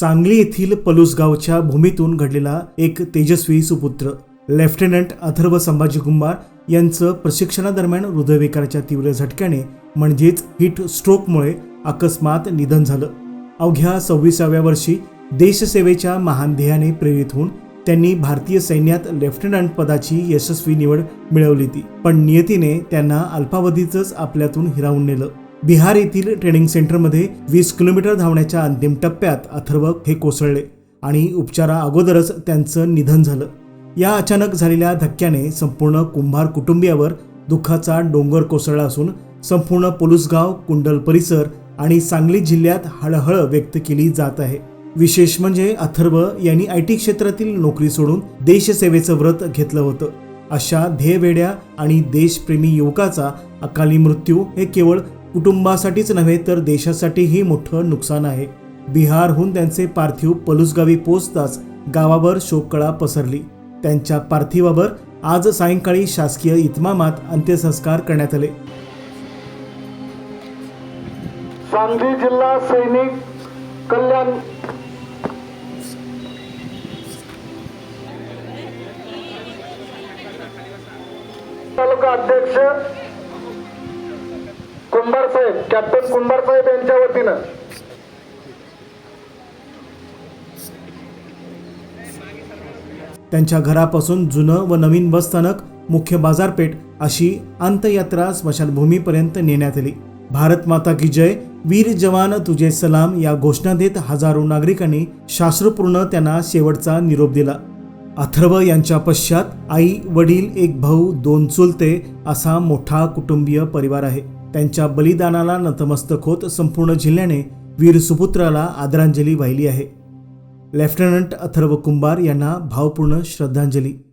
सांगली येथील पलुसगावच्या भूमीतून घडलेला एक तेजस्वी सुपुत्र. लेफ्टनंट अथर्व संभाजी कुंभार यांचं प्रशिक्षणादरम्यान हृदयविकाराच्या तीव्र झटक्याने म्हणजेच हिट स्ट्रोकमुळे अकस्मात निधन झालं. अवघ्या सव्वीसाव्या वर्षी देशसेवेच्या महान ध्येयाने प्रेरित होऊन त्यांनी भारतीय सैन्यात लेफ्टनंट पदाची यशस्वी निवड मिळवली ती पण नियतीने त्यांना अल्पावधीतच आपल्यातून हिरावून नेलं. बिहार येथील ट्रेनिंग सेंटरमध्ये वीस किलोमीटर धावण्याच्या अंतिम टप्प्यात अथर्व हे कोसळले आणि उपचारा अगोदरच त्यांचं निधन झालं. या अचानक झालेल्या धक्क्याने संपूर्ण कुंभार कुटुंबियावर दुःखाचा डोंगर कोसळला असून संपूर्ण पोलुसगाव कुंडल परिसर आणि सांगली जिल्ह्यात हळहळ व्यक्त केली जात आहे. विशेष म्हणजे अथर्व यांनी आय टी क्षेत्रातील नोकरी सोडून देशसेवेचं व्रत घेतलं होतं. अशा ध्येयवेड्या आणि देशप्रेमी युवकाचा अकाली मृत्यू हे केवळ कुटुंबासाठीच नव्हे तर देशासाठीही मोठं नुकसान आहे. बिहारहून त्यांचे पार्थिव पलुसगावी पोचताच गावावर शोककळा पसरली. त्यांच्या पार्थिवावर आज सायंकाळी शासकीय इतमामात अंत्यसंस्कार करण्यात आले. सांगली जिल्हा सैनिक कल्याण. तालुका अध्यक्ष कुंभार साहेब कॅप्टन कुंभार साहेब यांच्या वतीनं. त्यांच्या घरापासून जुनं व नवीन बसस्थानक मुख्य बाजारपेठ अशी अंतयात्रा स्मशानभूमीपर्यंत नेण्यात आली. भारत माता की जय वीर जवान तुझे सलाम या घोषणा देत हजारो नागरिकांनी शास्त्रपूर्ण त्यांना शेवटचा निरोप दिला. अथर्व यांच्या पश्चात आई वडील एक भाऊ दोन चुलते असा मोठा कुटुंबीय परिवार आहे. त्यांच्या बलिदानाला नतमस्तक होत संपूर्ण जिल्ह्याने वीर सुपुत्राला आदरांजली वाहिली आहे. लेफ्टनंट अथर्व कुंभार यांना भावपूर्ण श्रद्धांजली.